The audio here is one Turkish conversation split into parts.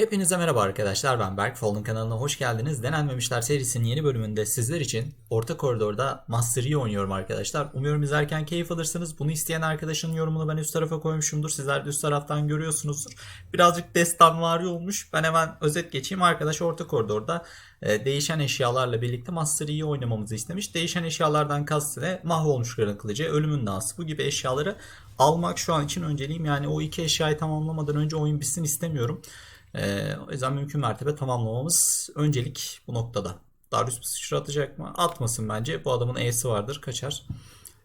Hepinize merhaba arkadaşlar ben Berk Fallen kanalına hoş geldiniz. Denenmemişler serisinin yeni bölümünde sizler için orta koridorda Master Yi oynuyorum arkadaşlar. Umuyorum izlerken keyif alırsınız. Bunu isteyen arkadaşın yorumunu ben üst tarafa koymuşumdur. Sizler de üst taraftan görüyorsunuzdur. Birazcık destan var olmuş. Ben hemen özet geçeyim. Arkadaş orta koridorda e, değişen eşyalarla birlikte Master Yi'yi oynamamızı istemiş. Değişen eşyalardan kastı ne? Mahvolmuş Kırın Kılıcı, Ölümün Nası bu gibi eşyaları almak şu an için önceliğim. Yani o iki eşyayı tamamlamadan önce oyun bitsin istemiyorum. Ee, o yüzden mümkün mertebe tamamlamamız öncelik bu noktada. Darius bir sıçra atacak mı? Atmasın bence. Bu adamın E'si vardır. Kaçar.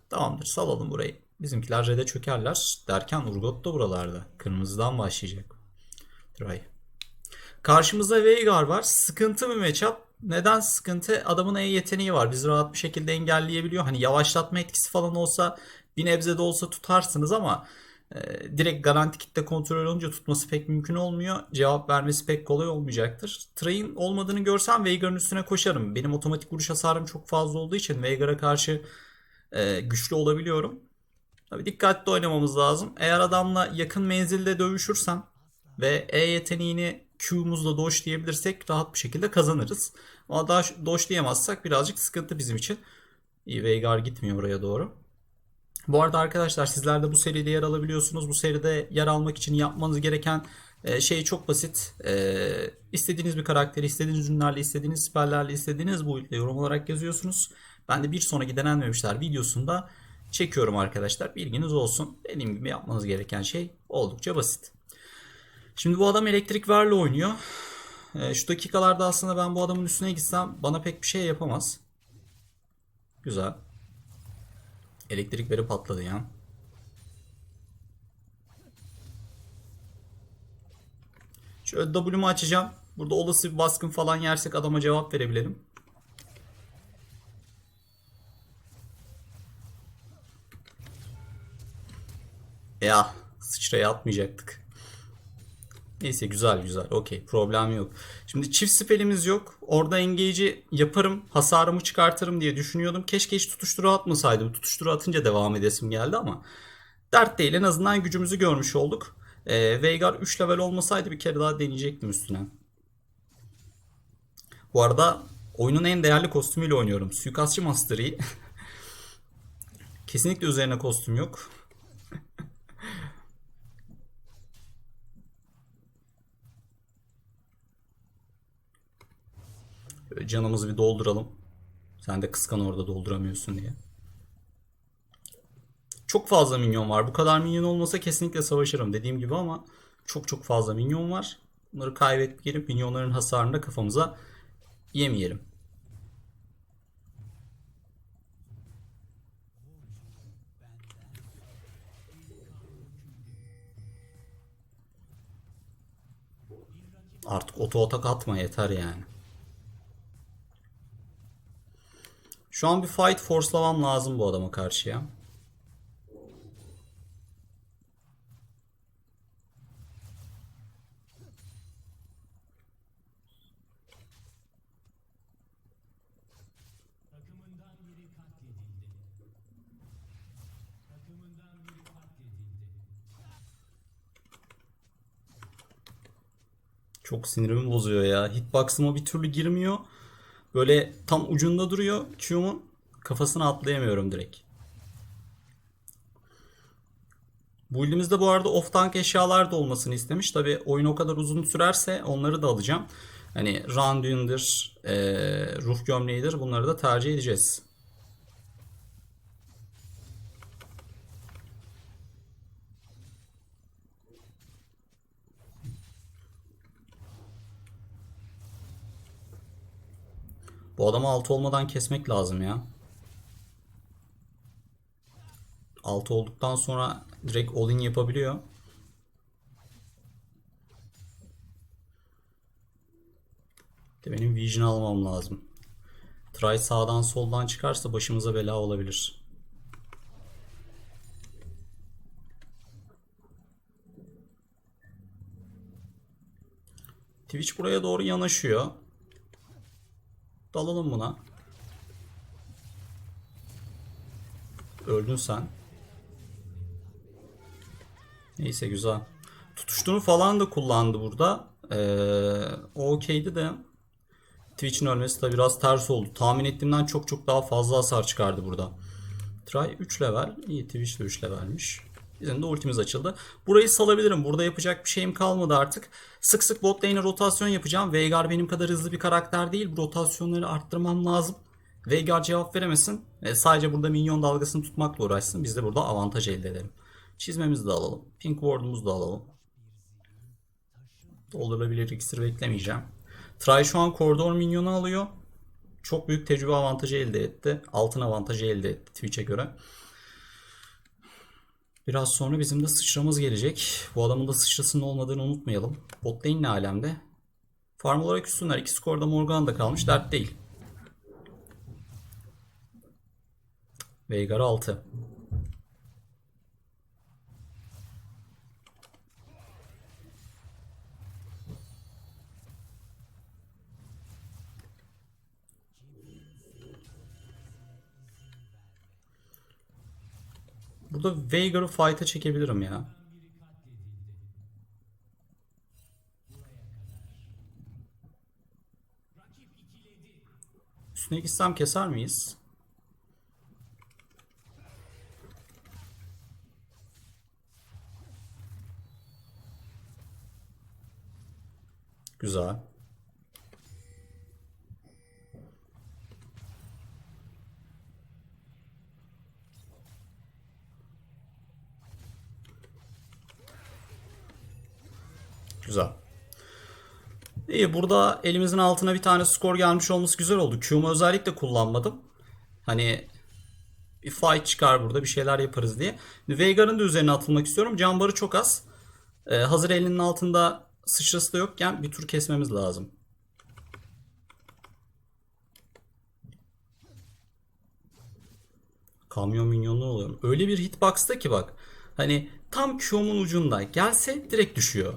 Tamamdır. Salalım burayı. Bizimkiler red'e çökerler. Derken Urgot da buralarda. Kırmızıdan başlayacak. Try. Karşımızda Veigar var. Sıkıntı bir matchup. Neden sıkıntı? Adamın E yeteneği var. Bizi rahat bir şekilde engelleyebiliyor. Hani yavaşlatma etkisi falan olsa bir nebze de olsa tutarsınız ama e, direkt garanti kitle kontrol olunca tutması pek mümkün olmuyor. Cevap vermesi pek kolay olmayacaktır. Tray'in olmadığını görsem Veigar'ın üstüne koşarım. Benim otomatik vuruş hasarım çok fazla olduğu için Veigar'a karşı e, güçlü olabiliyorum. Tabii dikkatli oynamamız lazım. Eğer adamla yakın menzilde dövüşürsem ve E yeteneğini Q'muzla doşlayabilirsek rahat bir şekilde kazanırız. Ama daha doşlayamazsak birazcık sıkıntı bizim için. Veigar gitmiyor oraya doğru. Bu arada arkadaşlar sizler de bu seride yer alabiliyorsunuz. Bu seride yer almak için yapmanız gereken e, şey çok basit. E, istediğiniz bir karakteri, istediğiniz ürünlerle, istediğiniz siperlerle, istediğiniz boyutla yorum olarak yazıyorsunuz. Ben de bir sonraki denenmemişler videosunda çekiyorum arkadaşlar. Bilginiz olsun. Dediğim gibi yapmanız gereken şey oldukça basit. Şimdi bu adam elektrik verle oynuyor. E, şu dakikalarda aslında ben bu adamın üstüne gitsem bana pek bir şey yapamaz. Güzel. Elektrik veri patladı ya. Şöyle W'mu açacağım. Burada olası bir baskın falan yersek adama cevap verebilelim. Ya sıçraya atmayacaktık. Neyse güzel güzel. Okey problem yok. Şimdi çift spelimiz yok. Orada engage'i yaparım. Hasarımı çıkartırım diye düşünüyordum. Keşke hiç tutuşturu atmasaydım. Tutuşturu atınca devam edesim geldi ama. Dert değil. En azından gücümüzü görmüş olduk. Ee, Veigar 3 level olmasaydı bir kere daha deneyecektim üstüne. Bu arada oyunun en değerli kostümüyle oynuyorum. Suikastçı Master Yi. Kesinlikle üzerine kostüm yok. Böyle canımızı bir dolduralım. Sen de kıskan orada dolduramıyorsun diye. Çok fazla minyon var. Bu kadar minyon olmasa kesinlikle savaşırım dediğim gibi ama çok çok fazla minyon var. Bunları kaybetmeyelim. Minyonların hasarını da kafamıza yemeyelim. Artık oto atak atma yeter yani. Şu an bir fight force'lamam lazım bu adama karşıya. Çok sinirimi bozuyor ya. Hitbox'ıma bir türlü girmiyor. Böyle tam ucunda duruyor Q'mun. Kafasına atlayamıyorum direkt. Bu elimizde bu arada off tank eşyalar da olmasını istemiş. Tabi oyun o kadar uzun sürerse onları da alacağım. Hani Randuin'dir, e, ruh gömleğidir bunları da tercih edeceğiz. Bu adamı altı olmadan kesmek lazım ya. Altı olduktan sonra direkt all-in yapabiliyor. De benim vision almam lazım. Try sağdan soldan çıkarsa başımıza bela olabilir. Twitch buraya doğru yanaşıyor. Dalalım buna. Öldün sen. Neyse güzel. Tutuştuğunu falan da kullandı burada. Ee, okeydi de Twitch'in ölmesi de biraz ters oldu. Tahmin ettiğimden çok çok daha fazla hasar çıkardı burada. Try 3 level. İyi Twitch de 3 levelmiş. Bizim de ultimiz açıldı. Burayı salabilirim. Burada yapacak bir şeyim kalmadı artık. Sık sık bot lane'e rotasyon yapacağım. Veigar benim kadar hızlı bir karakter değil. Bu rotasyonları arttırmam lazım. Veigar cevap veremesin. E, sadece burada minyon dalgasını tutmakla uğraşsın. Biz de burada avantaj elde edelim. Çizmemizi de alalım. Pink Ward'umuzu da alalım. Doldurulabilir iksir beklemeyeceğim. Try şu an koridor minyonu alıyor. Çok büyük tecrübe avantajı elde etti. Altın avantajı elde etti Twitch'e göre. Biraz sonra bizim de sıçramız gelecek. Bu adamın da sıçrasının olmadığını unutmayalım. Bot lane ne alemde? Farm olarak üstünler. İki skorda Morgan da kalmış. Dert değil. Veigar 6. Burada Veigar'ı fight'a çekebilirim ya. Üstüne gitsem keser miyiz? Güzel. Güzel. İyi burada elimizin altına bir tane skor gelmiş olması güzel oldu. Q'mu özellikle kullanmadım. Hani bir fight çıkar burada bir şeyler yaparız diye. Veigar'ın da üzerine atılmak istiyorum. Canbarı çok az. Ee, hazır elinin altında sıçrası da yokken bir tur kesmemiz lazım. Kamyon minyonlu oluyorum. Öyle bir hitbox'ta ki bak. Hani tam Q'mun ucunda gelse direkt düşüyor.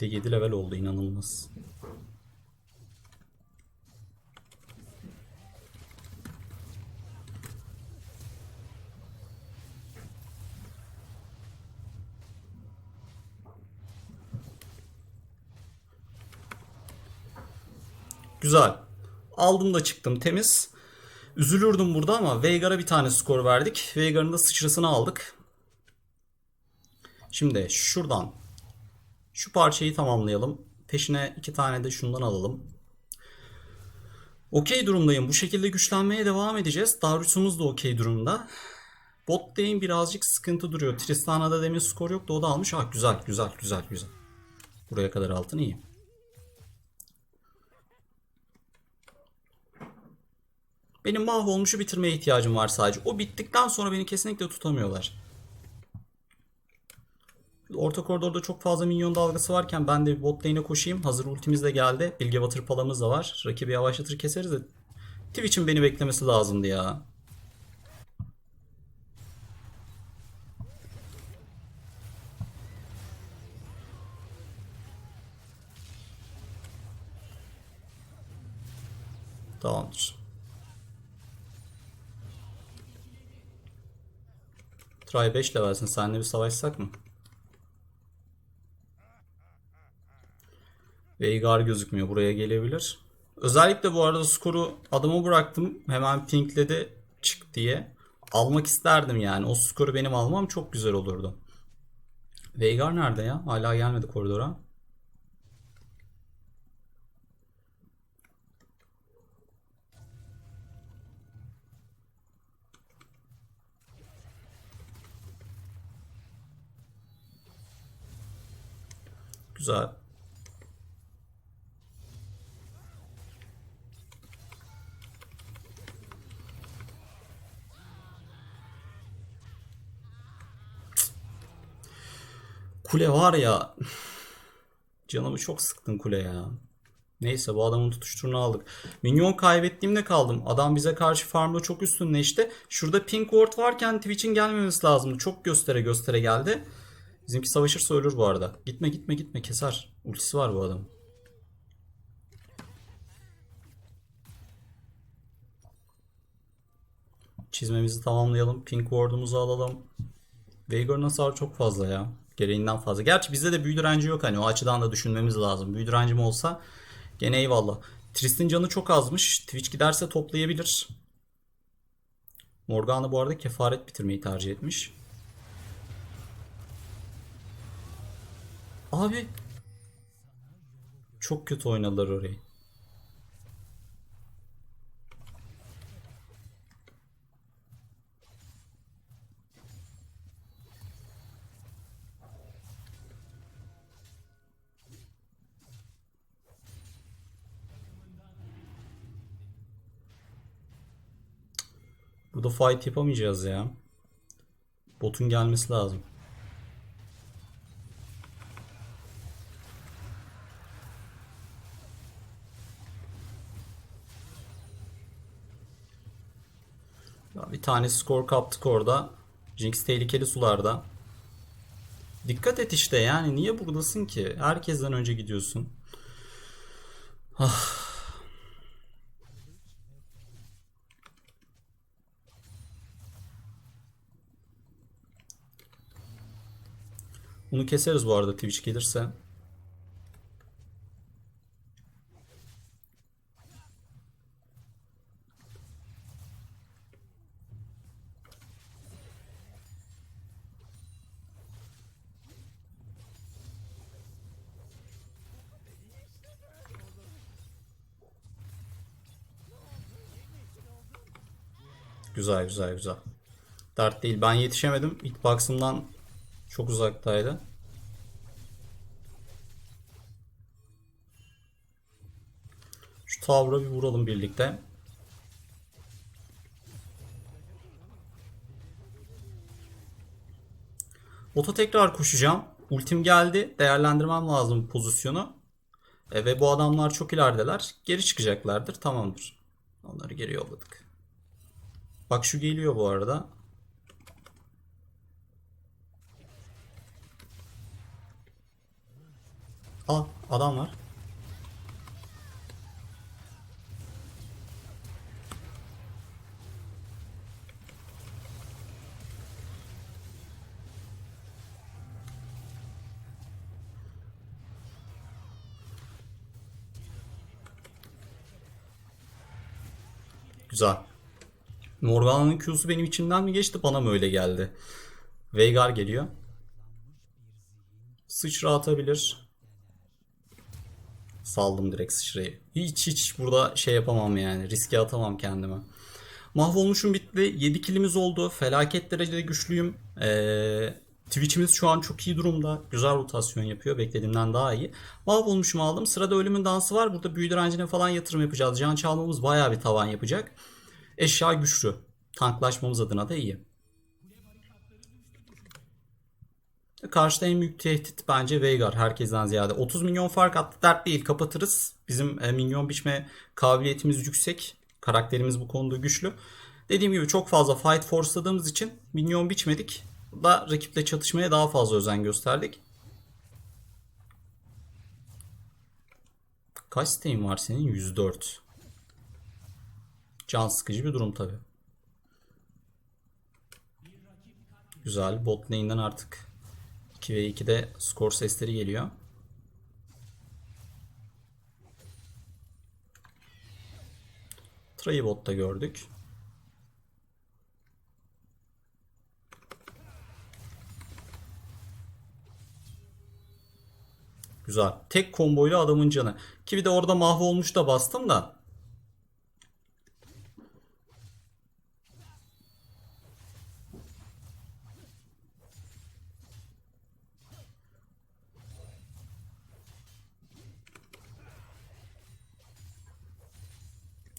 De 7 level oldu inanılmaz. Güzel. Aldım da çıktım temiz. Üzülürdüm burada ama Veigar'a bir tane skor verdik. Veigar'ın da sıçrasını aldık. Şimdi şuradan şu parçayı tamamlayalım. Peşine iki tane de şundan alalım. Okey durumdayım. Bu şekilde güçlenmeye devam edeceğiz. Darius'umuz da okey durumda. Bot lane birazcık sıkıntı duruyor. Tristana'da demin skor yoktu. O da almış. Ah güzel güzel güzel güzel. Buraya kadar altın iyi. Benim mahvolmuşu bitirmeye ihtiyacım var sadece. O bittikten sonra beni kesinlikle tutamıyorlar. Orta koridorda çok fazla minyon dalgası varken ben de bir bot lane'e koşayım. Hazır ultimiz de geldi. Bilge Water palamız da var. Rakibi yavaşlatır keseriz de. Twitch'in beni beklemesi lazımdı ya. Tamamdır. Try 5 levelsin. Seninle bir savaşsak mı? Veigar gözükmüyor. Buraya gelebilir. Özellikle bu arada skoru adama bıraktım. Hemen pinkledi çık diye. Almak isterdim yani. O skoru benim almam çok güzel olurdu. Veigar nerede ya? Hala gelmedi koridora. Güzel. Kule var ya. Canımı çok sıktın kule ya. Neyse bu adamın tutuşturunu aldık. Minyon kaybettiğimde kaldım. Adam bize karşı farmda çok üstünleşti. Şurada pink ward varken Twitch'in gelmemesi lazımdı. Çok göstere göstere geldi. Bizimki savaşırsa ölür bu arada. Gitme gitme gitme keser. Ultisi var bu adam. çizmemizi tamamlayalım. Pink Ward'umuzu alalım. Veigar'ın hasarı çok fazla ya. Gereğinden fazla. Gerçi bizde de büyü direnci yok hani o açıdan da düşünmemiz lazım. Büyü direncim olsa gene eyvallah. Trist'in canı çok azmış. Twitch giderse toplayabilir. Morgana bu arada kefaret bitirmeyi tercih etmiş. Abi çok kötü oynadılar orayı. Fight yapamayacağız ya. Botun gelmesi lazım. Bir tane skor kaptık orada. Jinx tehlikeli sularda. Dikkat et işte yani niye buradasın ki? Herkesten önce gidiyorsun. Bunu keseriz bu arada Twitch gelirse. Güzel güzel güzel. Dert değil. Ben yetişemedim. Hitbox'ımdan çok uzaktaydı. Tower'a bir vuralım birlikte. Ota tekrar koşacağım. Ultim geldi. Değerlendirmem lazım pozisyonu. E, ve bu adamlar çok ilerideler. Geri çıkacaklardır. Tamamdır. Onları geri yolladık. Bak şu geliyor bu arada. Aa adam var. Güzel. Morgana'nın Q'su benim içimden mi geçti bana mı öyle geldi? Veigar geliyor. Sıçra atabilir. Saldım direkt sıçrayı. Hiç hiç burada şey yapamam yani. Riske atamam kendime. Mahvolmuşum bitti. 7 kilimiz oldu. Felaket derecede güçlüyüm. Ee, Twitch'imiz şu an çok iyi durumda. Güzel rotasyon yapıyor. Beklediğimden daha iyi. Mahvolmuşum aldım. Sırada ölümün dansı var. Burada büyü direncine falan yatırım yapacağız. Can çalmamız bayağı bir tavan yapacak. Eşya güçlü. Tanklaşmamız adına da iyi. Karşıda en büyük tehdit bence Veigar herkesten ziyade. 30 milyon fark attı dert değil kapatırız. Bizim e, minyon biçme kabiliyetimiz yüksek. Karakterimiz bu konuda güçlü. Dediğim gibi çok fazla fight forceladığımız için minyon biçmedik. Da rakiple çatışmaya daha fazla özen gösterdik. Kaç steğin var senin? 104. Can sıkıcı bir durum tabi. Güzel. Bot lane'den artık 2 ve 2'de skor sesleri geliyor. Tray'i botta gördük. Güzel. Tek komboyla adamın canı. Ki bir de orada mahvolmuş da bastım da.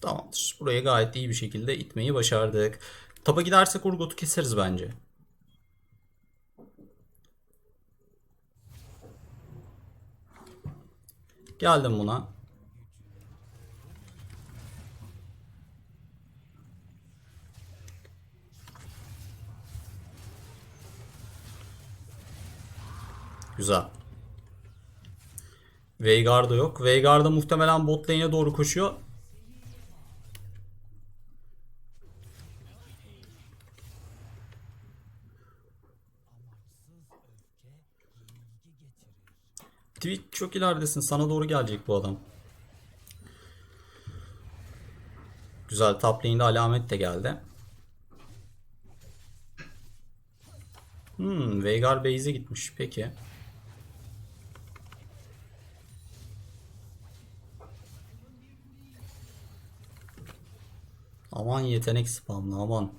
Tamamdır. Burayı gayet iyi bir şekilde itmeyi başardık. Tapa gidersek Urgot'u keseriz bence. Geldim buna. Güzel. Veigar da yok. Veigar da muhtemelen bot lane'e doğru koşuyor. Twitch çok ileridesin. Sana doğru gelecek bu adam. Güzel top lane'de alamet de geldi. Hmm, Veigar base'e gitmiş. Peki. Aman yetenek spamlı aman.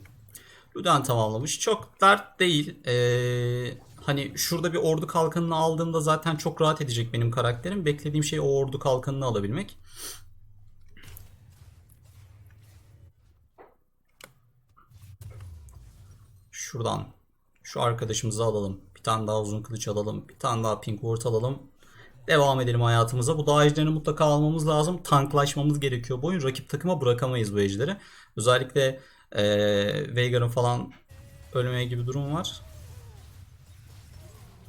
Luden tamamlamış. Çok dert değil. Ee, hani şurada bir ordu kalkanını aldığımda zaten çok rahat edecek benim karakterim. Beklediğim şey o ordu kalkanını alabilmek. Şuradan şu arkadaşımızı alalım. Bir tane daha uzun kılıç alalım. Bir tane daha pink ward alalım. Devam edelim hayatımıza. Bu dağ ejderini mutlaka almamız lazım. Tanklaşmamız gerekiyor bu oyun. Rakip takıma bırakamayız bu ejderi. Özellikle ee, Veigar'ın falan ölmeye gibi durum var.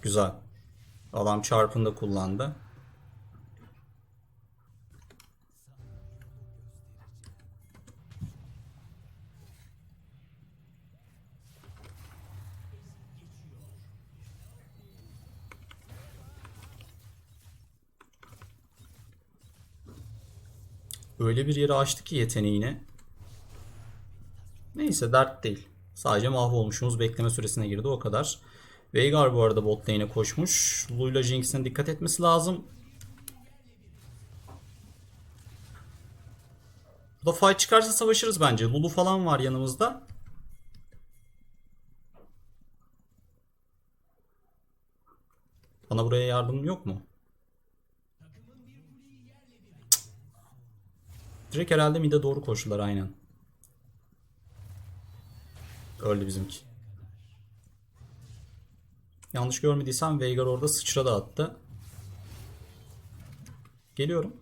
Güzel. Adam çarpında kullandı. Öyle bir yere açtı ki yeteneğini. Neyse dert değil. Sadece mahvolmuşumuz bekleme süresine girdi o kadar. Veigar bu arada bot lane'e koşmuş. Luyla Jinx'in dikkat etmesi lazım. Burada fight çıkarsa savaşırız bence. Lulu falan var yanımızda. Bana buraya yardım yok mu? Cık. Direkt herhalde mid'e doğru koştular aynen. Öldü bizimki. Yanlış görmediysem Veigar orada sıçra da attı. Geliyorum.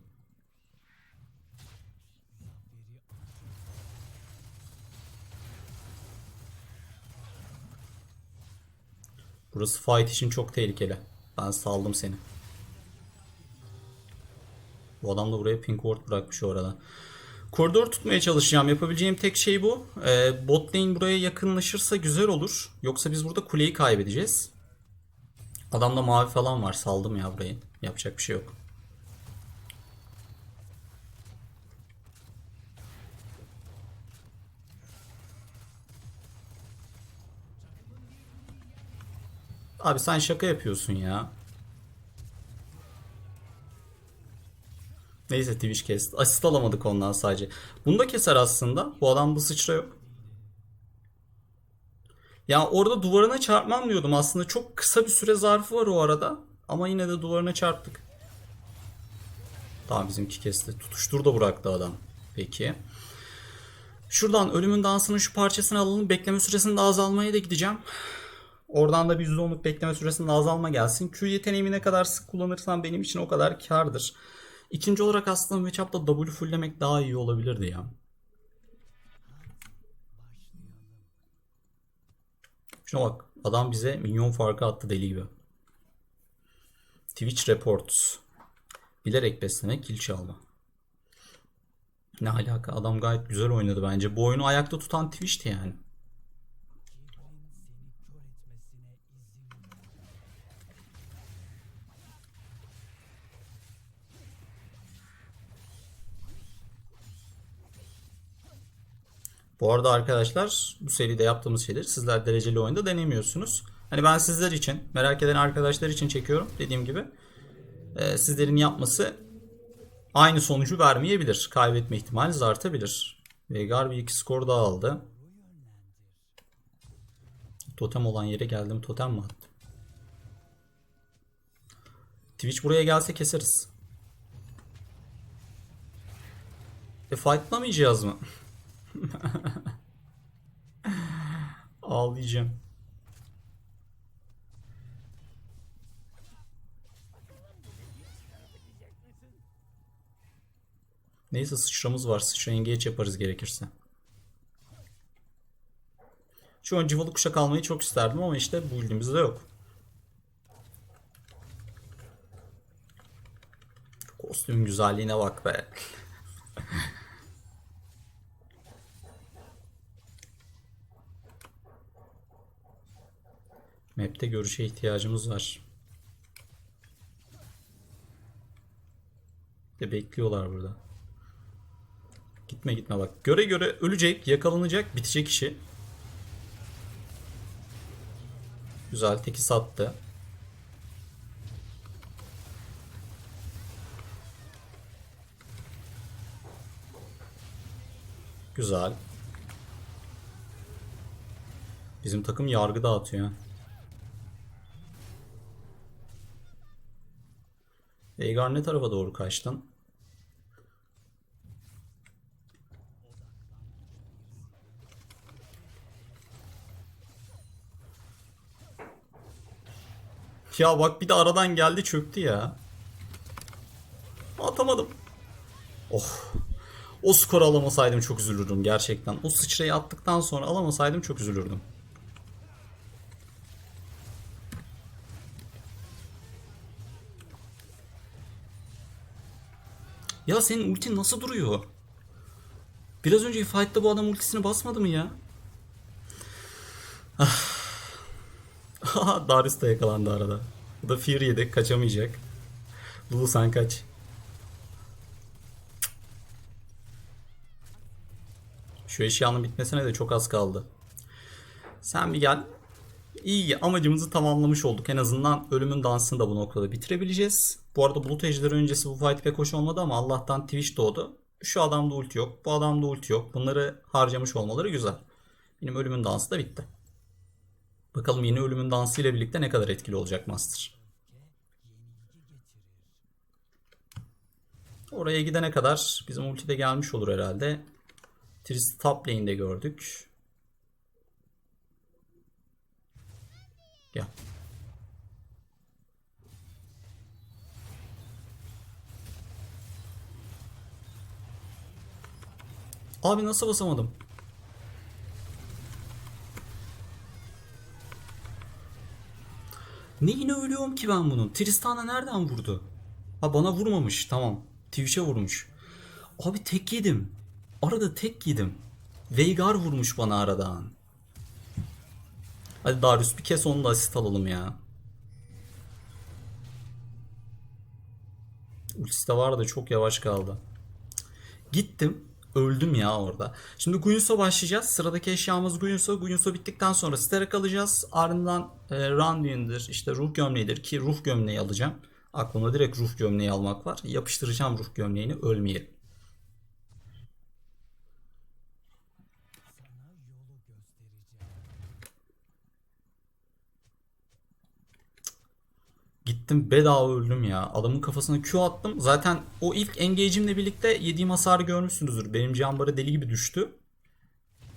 Burası fight için çok tehlikeli. Ben saldım seni. Bu adam da buraya pink ward bırakmış orada. Koridor tutmaya çalışacağım. Yapabileceğim tek şey bu. Ee, bot lane buraya yakınlaşırsa güzel olur. Yoksa biz burada kuleyi kaybedeceğiz. Adamda mavi falan var. Saldım ya burayı. Yapacak bir şey yok. Abi sen şaka yapıyorsun ya. Neyse Twitch kesti. Asist alamadık ondan sadece. Bunu da keser aslında. Bu adam bu sıçra yok. Ya orada duvarına çarpmam diyordum. Aslında çok kısa bir süre zarfı var o arada. Ama yine de duvarına çarptık. Tamam bizimki kesti. Tutuştur da bıraktı adam. Peki. Şuradan ölümün dansının şu parçasını alalım. Bekleme süresinde azalmaya da gideceğim. Oradan da bir %10'luk bekleme süresinde azalma gelsin. Q yeteneğimi ne kadar sık kullanırsam benim için o kadar kardır. İkinci olarak aslında matchup'ta W fulllemek daha iyi olabilirdi ya. Şuna bak. Adam bize minyon farkı attı deli gibi. Twitch Reports. Bilerek besleme, kill çalma. Ne alaka? Adam gayet güzel oynadı bence. Bu oyunu ayakta tutan Twitch'ti yani. Bu arada arkadaşlar bu seride yaptığımız şeyleri sizler dereceli oyunda denemiyorsunuz. Hani ben sizler için, merak eden arkadaşlar için çekiyorum dediğim gibi. Ee, sizlerin yapması aynı sonucu vermeyebilir. Kaybetme ihtimaliniz artabilir. Veigar bir iki skor daha aldı. Totem olan yere geldim. Totem mi attı? Twitch buraya gelse keseriz. E fightlamayacağız mı? Ağlayacağım. Neyse sıçramız var. Sıçra engage yaparız gerekirse. Şu an cıvalı kuşak almayı çok isterdim ama işte bu build'imizde yok. Kostüm güzelliğine bak be. Map'te görüşe ihtiyacımız var. De bekliyorlar burada. Gitme gitme bak. Göre göre ölecek, yakalanacak, bitecek işi. Güzel teki sattı. Güzel. Bizim takım yargı dağıtıyor. Veigar ne tarafa doğru kaçtın? Ya bak bir de aradan geldi çöktü ya. Atamadım. Oh. O skoru alamasaydım çok üzülürdüm gerçekten. O sıçrayı attıktan sonra alamasaydım çok üzülürdüm. Ya senin ultin nasıl duruyor? Biraz önce fight'ta bu adam ultisini basmadı mı ya? Ah. Darius da yakalandı arada. Bu da Fear yedi. Kaçamayacak. Lulu sen kaç. Şu eşyanın bitmesine de çok az kaldı. Sen bir gel. İyi amacımızı tamamlamış olduk. En azından ölümün dansını da bu noktada bitirebileceğiz. Bu arada Bulut Ejderi öncesi bu fight pek hoş olmadı ama Allah'tan Twitch doğdu. Şu adamda ulti yok. Bu adamda ulti yok. Bunları harcamış olmaları güzel. Benim ölümün dansı da bitti. Bakalım yeni ölümün dansı ile birlikte ne kadar etkili olacak Master. Oraya gidene kadar bizim ulti de gelmiş olur herhalde. Tris top lane'de gördük. Gel. Abi nasıl basamadım? Neyine ölüyorum ki ben bunun? Tristana nereden vurdu? Ha bana vurmamış tamam. Twitch'e vurmuş. Abi tek yedim. Arada tek yedim. Veigar vurmuş bana aradan. Hadi Darius bir kez onu da asist alalım ya. Ultisi de var çok yavaş kaldı. Gittim. Öldüm ya orada. Şimdi Guinsoo başlayacağız. Sıradaki eşyamız Guinsoo. Guinsoo bittikten sonra Sterak alacağız. Ardından e, Randuin'dir, işte ruh gömleğidir ki ruh gömleği alacağım. Aklımda direkt ruh gömleği almak var. Yapıştıracağım ruh gömleğini ölmeyelim. Gittim bedava öldüm ya. Adamın kafasına Q attım. Zaten o ilk engage'imle birlikte yediğim hasarı görmüşsünüzdür. Benim can barı deli gibi düştü.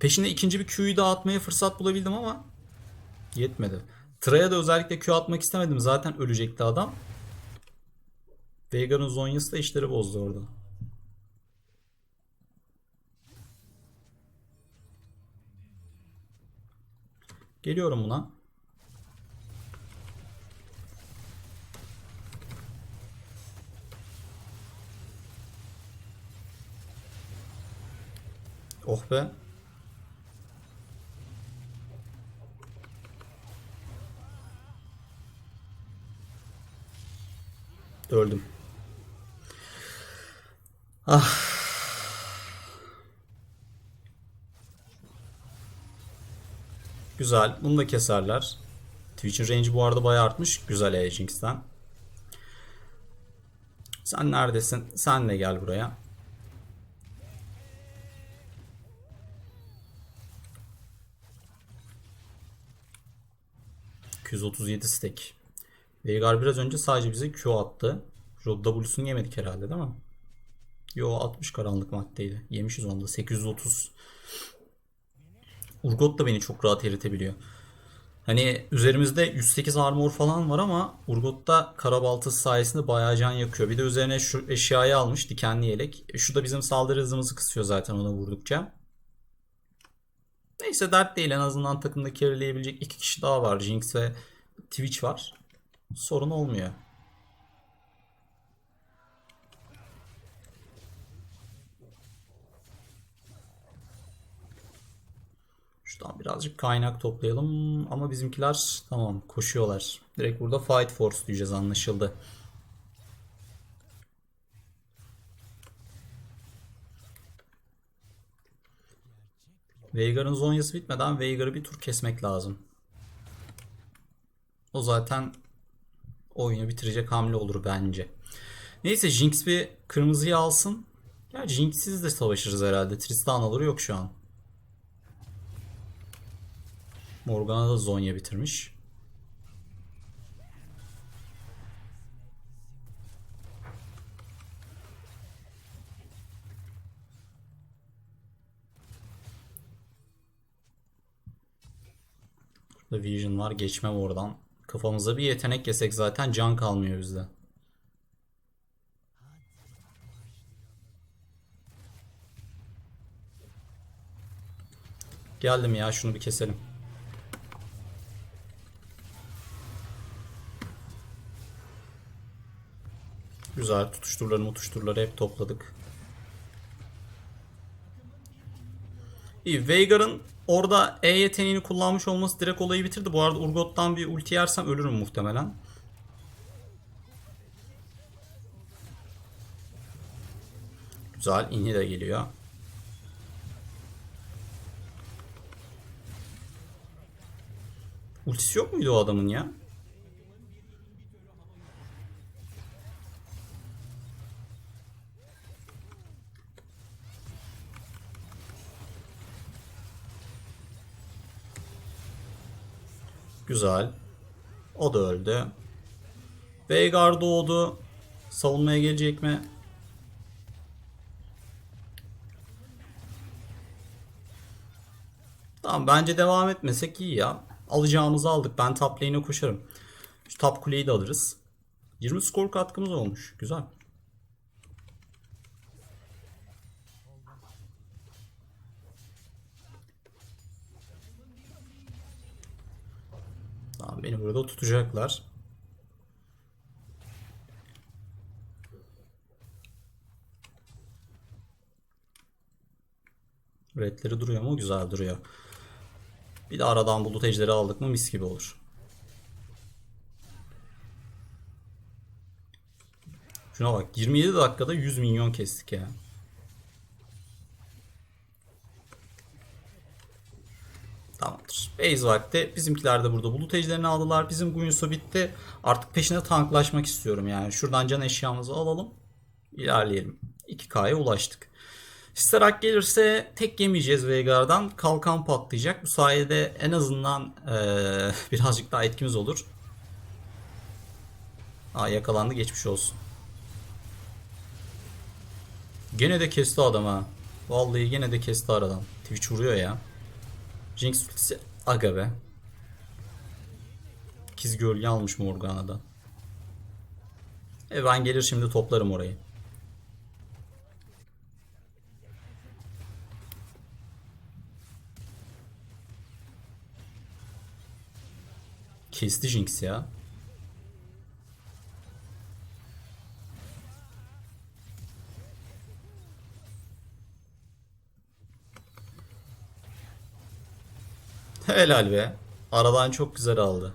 Peşinde ikinci bir Q'yu daha atmaya fırsat bulabildim ama yetmedi. Traya da özellikle Q atmak istemedim. Zaten ölecekti adam. Veigar'ın Zonya'sı da işleri bozdu orada. Geliyorum buna. Oh be. Öldüm. Ah. Güzel. Bunu da keserler. Twitch'in range bu arada bayağı artmış. Güzel Ajax'ten. Sen neredesin? Sen de gel buraya. 237 stack. Veigar biraz önce sadece bize Q attı. W'sunu yemedik herhalde değil mi? Yo 60 karanlık maddeydi. Yemişiz onu da 830. Urgot da beni çok rahat eritebiliyor. Hani üzerimizde 108 armor falan var ama Urgot'ta kara baltası sayesinde bayağı can yakıyor. Bir de üzerine şu eşyayı almış dikenli yelek. E, şu da bizim saldırı hızımızı kısıyor zaten ona vurdukça. Neyse dert değil en azından takımda carryleyebilecek iki kişi daha var. Jinx ve Twitch var. Sorun olmuyor. Şuradan birazcık kaynak toplayalım. Ama bizimkiler tamam koşuyorlar. Direkt burada Fight Force diyeceğiz anlaşıldı. Veigar'ın zonyası bitmeden Veigar'ı bir tur kesmek lazım. O zaten oyunu bitirecek hamle olur bence. Neyse Jinx bir kırmızıyı alsın. Ya Jinx'siz de savaşırız herhalde. Tristanaları yok şu an. Morgana da Zonya bitirmiş. Burada Vision var. Geçmem oradan. Kafamıza bir yetenek yesek zaten can kalmıyor bizde. Geldim ya şunu bir keselim. Güzel tutuşturları mutuşturları hep topladık. İyi Veigar'ın orada E yeteneğini kullanmış olması direkt olayı bitirdi. Bu arada Urgot'tan bir ulti yersem ölürüm muhtemelen. Güzel. Inni de geliyor. Ultisi yok muydu o adamın ya? Güzel. O da öldü. Veigar doğdu. Savunmaya gelecek mi? Tamam bence devam etmesek iyi ya. Alacağımızı aldık. Ben top lane'e koşarım. Şu top kuleyi de alırız. 20 skor katkımız olmuş. Güzel. Beni burada tutacaklar. Redleri duruyor mu? Güzel duruyor. Bir de aradan bulut ejderi aldık mı mis gibi olur. Şuna bak 27 dakikada 100 milyon kestik ya. Tamamdır. Vakti. Bizimkiler de burada bulut ejderini aldılar. Bizim Guinsoo bitti. Artık peşine tanklaşmak istiyorum yani. Şuradan can eşyamızı alalım. İlerleyelim. 2K'ya ulaştık. Sterak gelirse tek yemeyeceğiz Veigar'dan. Kalkan patlayacak. Bu sayede en azından eee, birazcık daha etkimiz olur. Aa yakalandı geçmiş olsun. Gene de kesti adam ha. Vallahi gene de kesti aradan. Twitch vuruyor ya. Jinx ultisi aga be. İkiz gölge almış Morgana'da. E ben gelir şimdi toplarım orayı. Kesti Jinx ya. Helal be. Aradan çok güzel aldı.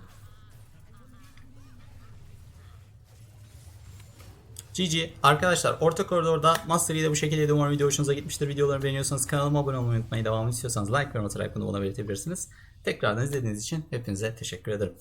GG. Arkadaşlar orta koridorda Mastery'i de bu şekilde umarım video hoşunuza gitmiştir. Videolarımı beğeniyorsanız kanalıma abone olmayı unutmayın. Devamını istiyorsanız like ve yorum atarak bunu bana belirtebilirsiniz. Tekrardan izlediğiniz için hepinize teşekkür ederim.